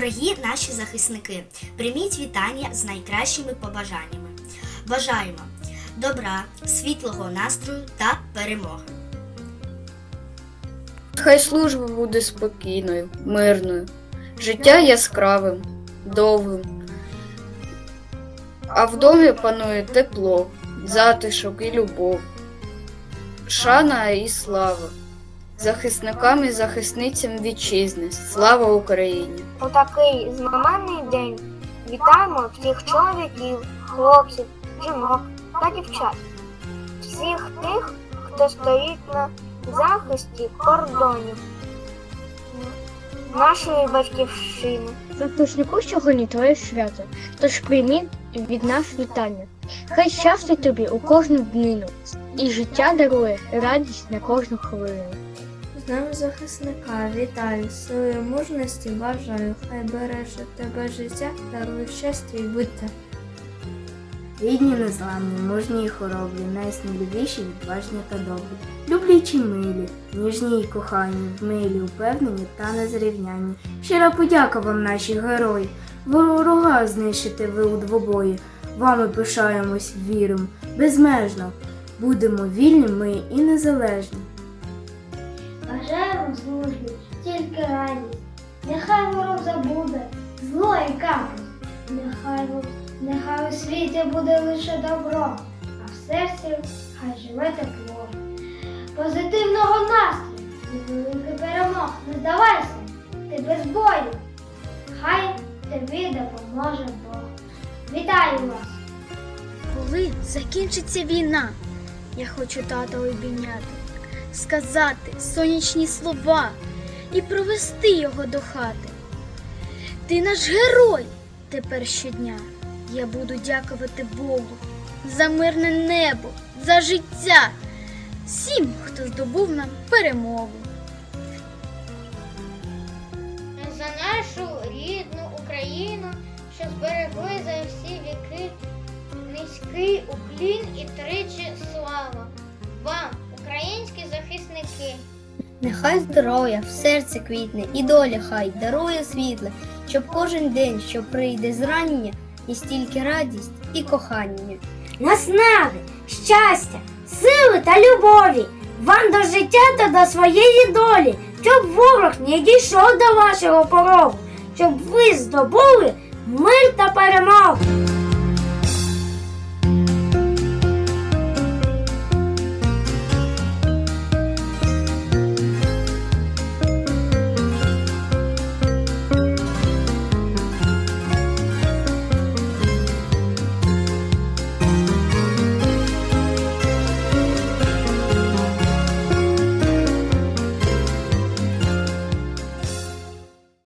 Дорогі наші захисники, прийміть вітання з найкращими побажаннями. Бажаємо добра, світлого настрою та перемоги. Хай служба буде спокійною, мирною, життя яскравим, довгим. А в домі панує тепло, затишок і любов, шана і слава. Захисникам і захисницям вітчизни. Слава Україні! У такий знаменний день вітаємо всіх чоловіків, хлопців, жінок та дівчат, всіх тих, хто стоїть на захисті кордонів нашої батьківщини. Захиснику сьогодні твоє свято, тож приймі від нас вітання. Хай щастить тобі у кожну днину, і життя дарує радість на кожну хвилину. З нами захисника вітаю, сили мужності бажаю, хай береже тебе життя, дарує щастя і буття. Рідні незламні, мужні і хоробрі, найсміливіші, відважні та добрі. Люблячі милі, ніжні й кохані, вмилі, упевнені та незрівнянні. Щира подяка вам, наші герої. Ворога знищите ви у двобої. Вами пишаємось, віримо, безмежно. Будемо вільні ми і незалежні. Бажаємо службі, тільки радість. Нехай ворог забуде зло і капу. Нехай, нехай у світі буде лише добро, а в серці хай живе тепло. Позитивного настрою і перемог. Не здавайся, ти без бою. Хай тобі допоможе Бог. Вітаю вас! Коли закінчиться війна, я хочу тата обійняти, сказати сонячні слова і провести його до хати. Ти наш герой тепер щодня. Я буду дякувати Богу за мирне небо, за життя, всім, хто здобув нам перемогу. за нашу рідну Україну, що зберегли за всі віки. Низький уклін і тричі Нехай здоров'я в серці квітне і доля хай дарує світле, щоб кожен день, що прийде зрання, і стільки радість і кохання. Наснаги, щастя, сили та любові, вам до життя та до своєї долі, щоб ворог не дійшов до вашого порогу, щоб ви здобули мир та перемогу.